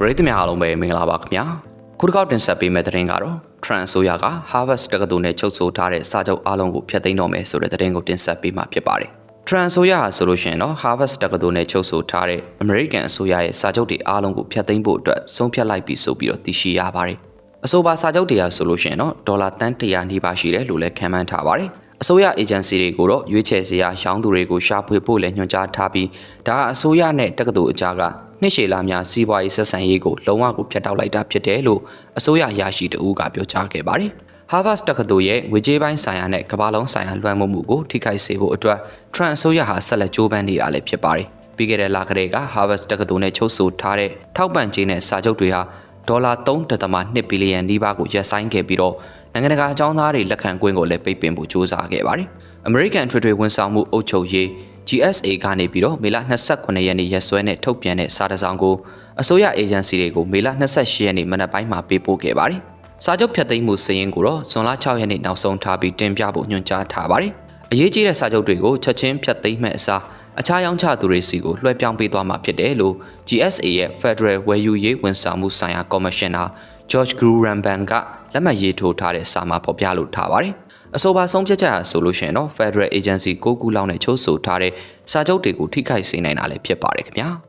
ပရိသတ်များအားလုံးပဲမင်္ဂလာပါခင်ဗျာခုတစ်ခေါက်တင်ဆက်ပေးမယ့်သတင်းကတော့ Trans ဆိုရက Harvard တက္ကသိုလ်နဲ့ချုပ်ဆိုထားတဲ့စာချုပ်အားလုံးကိုဖျက်သိမ်းတော့မယ်ဆိုတဲ့သတင်းကိုတင်ဆက်ပေးမှာဖြစ်ပါတယ် Trans ဆိုရဟာဆိုလို့ရှိရင်တော့ Harvard တက္ကသိုလ်နဲ့ချုပ်ဆိုထားတဲ့ American အစိုးရရဲ့စာချုပ်တွေအားလုံးကိုဖျက်သိမ်းဖို့အတွက်ဆုံးဖြတ်လိုက်ပြီဆိုပြီးတော့သိရှိရပါတယ်အဆိုပါစာချုပ်တွေဟာဆိုလို့ရှိရင်တော့ဒေါ်လာတန်100နီးပါးရှိတယ်လို့လည်းခန့်မှန်းထားပါတယ်အစိုးရအေဂျင်စီတွေကိုတော့ရွေးချယ်စရာရောင်းသူတွေကိုရှာဖွေဖို့လည်းညွှန်ကြားထားပြီးဒါဟာအစိုးရနဲ့တက္ကသိုလ်အကြားက နှစ်ရှည်လာများစီးပွားရေးဆက်ဆံရေးကိုလုံးဝကိုဖျက်တောက်လိုက်တာဖြစ်တယ်လို့အစိုးရရရှိတဦးကပြောကြားခဲ့ပါတယ်။ Harvard တက္ကသိုလ်ရဲ့ငွေကြေးပိုင်းဆိုင်ရာနဲ့ကမ္ဘာလုံးဆိုင်ရာလွှမ်းမိုးမှုကိုထိခိုက်စေဖို့အတွက် Trump အစိုးရဟာဆက်လက်ကြိုးပမ်းနေတာလည်းဖြစ်ပါတယ်။ပြီးခဲ့တဲ့လကတည်းက Harvard တက္ကသိုလ်နဲ့ချုပ်ဆိုထားတဲ့ထောက်ပံ့ကြေးနဲ့စာချုပ်တွေဟာဒေါ်လာ3.2ဘီလီယံနီးပါးကိုရပ်ဆိုင်းခဲ့ပြီးတော့နိုင်ငံတကာအကြောင်းသားတွေလက်ခံခွင့်ကိုလည်းပိတ်ပင်ဖို့ကြိုးစားခဲ့ပါတယ်။ American ထွေထွေဝန်ဆောင်မှုအုပ်ချုပ်ရေး GSA ကနေပြီးတော့မေလ29ရက်နေ့ရက်စွဲနဲ့ထုတ်ပြန်တဲ့စာတစောင်ကိုအစိုးရအေဂျင်စီတွေကိုမေလ28ရက်နေ့မနက်ပိုင်းမှာပေးပို့ခဲ့ပါတယ်။စာချုပ်ဖြတ်သိမ်းမှုစည်ရင်းကိုတော့ဇွန်လ6ရက်နေ့နောက်ဆုံးထားပြီးတင်ပြဖို့ညွှန်ကြားထားပါတယ်။အရေးကြီးတဲ့စာချုပ်တွေကိုချက်ချင်းဖြတ်သိမ်းမဲ့အစားအခြားရောင်းချသူတွေစီကိုလွှဲပြောင်းပေးသွားမှာဖြစ်တယ်လို့ GSA ရဲ့ Federal ဝယ်ယူရေးဝန်ဆောင်မှုဆိုင်ရာ Commissioner George Gruramban ကလက်မှတ်ရေးထိုးထားတဲ့စာမှာဖော်ပြလိုထားပါတယ်။အဆိုပါဆုံးဖြတ်ချက်ဟာဆိုလို့ရှိရင်တော့ Federal Agency ၉ခုလောက်နဲ့ချုပ်ဆိုထားတဲ့စာချုပ်တွေကိုထိခိုက်စေနိုင်တာလည်းဖြစ်ပါတယ်ခင်ဗျာ။